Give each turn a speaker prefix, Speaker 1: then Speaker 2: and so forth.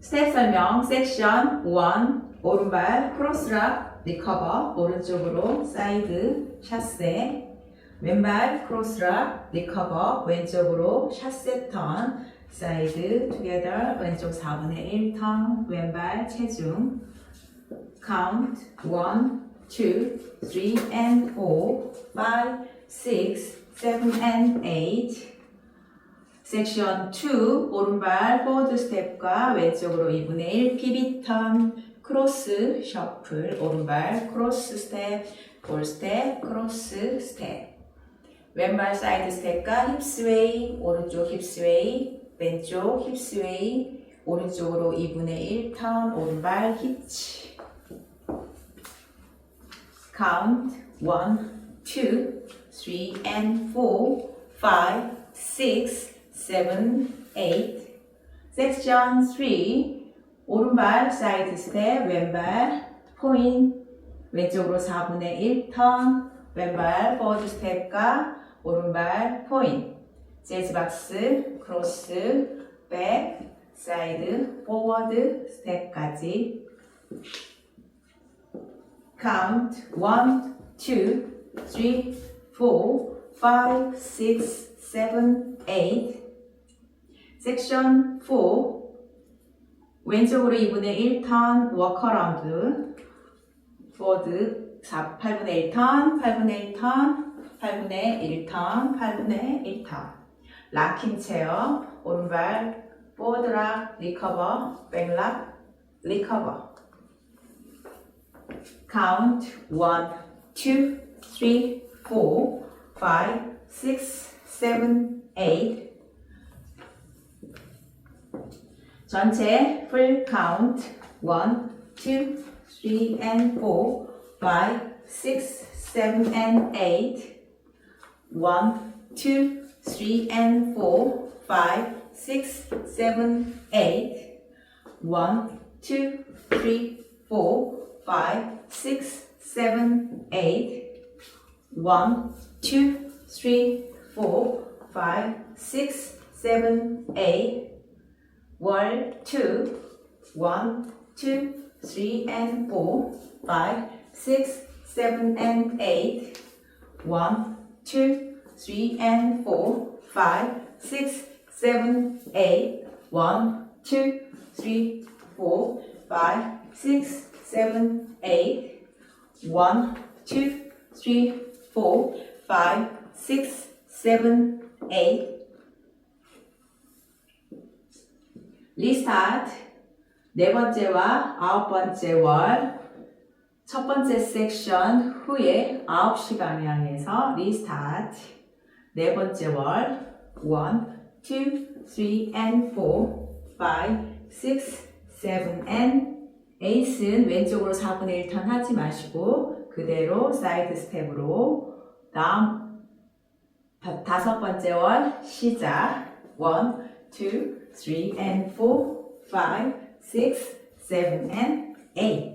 Speaker 1: 스텝 설명 섹션 1 오른발 크로스락 리커버 오른쪽으로 사이드 샷세. 왼발 크로스락 리커버 왼쪽으로 샷세 턴 사이드 투게더 왼쪽 4분의 1턴 왼발 체중. count 1 2 3 and 4 5 6 7 and 8 섹션 2 오른발 포워드 스텝과 왼쪽으로 2분의 1 피비 턴 크로스 셔플 오른발 크로스 스텝 볼 스텝 크로스 스텝. 왼발 사이드 스텝과 힙스웨이 오른쪽 힙스웨이 왼쪽 힙스웨이 오른쪽으로 2분의 1턴 오른발 히치. Count 1 2 3 and 4 5 6 7, 8. 섹션 3. 오른발 사이드 스텝, 왼발 포인, 왼쪽으로 4분의 1 턴, 왼발 포워드 스텝과 오른발 포인. 재즈 박스, 크로스, 백, 사이드, 포워드 스텝까지. count 1, 2, 3, 4, 5, 6, 7, 8. 섹션 4 왼쪽으로 2분의 1턴 워커라운드 포워드 4, 8분의 1턴 8분의 1턴 8분의 1턴 8분의 1턴 락킹 체어 오른발 포워드락 리커버 백락 리커버 count 1 2 3 4 5 6 7 8 전체 full count 1, 2, 3 and 4, 5, 6, 7 and 8, 1, 2, 3 and 4, 5, 6, 7, 8, 1, 2, 3, 4, 5, 6, 7, 8, 1, 2, 3, 4, 5, 6, 7, 8, 월, two, one, two, three, and four, five, six, seven, and eight, one, two, three, and four, five, six, seven, eight, one, two, three, four, five, six, seven, eight, one, two, three, four, five, six, seven, eight. 리스타트 네 번째와 아홉 번째 월. 첫 번째 섹션 후에 아홉 시 방향에서 리스타트 네 번째 월. 1, 2, 3 and 4, 5, 6, 7 and 8은 왼쪽으로 4분의 1턴 하지 마시고 그대로 사이드 스텝으로 다음 다- 다섯 번째 월 시작. 1, 2, three and four, five, six, seven and eight.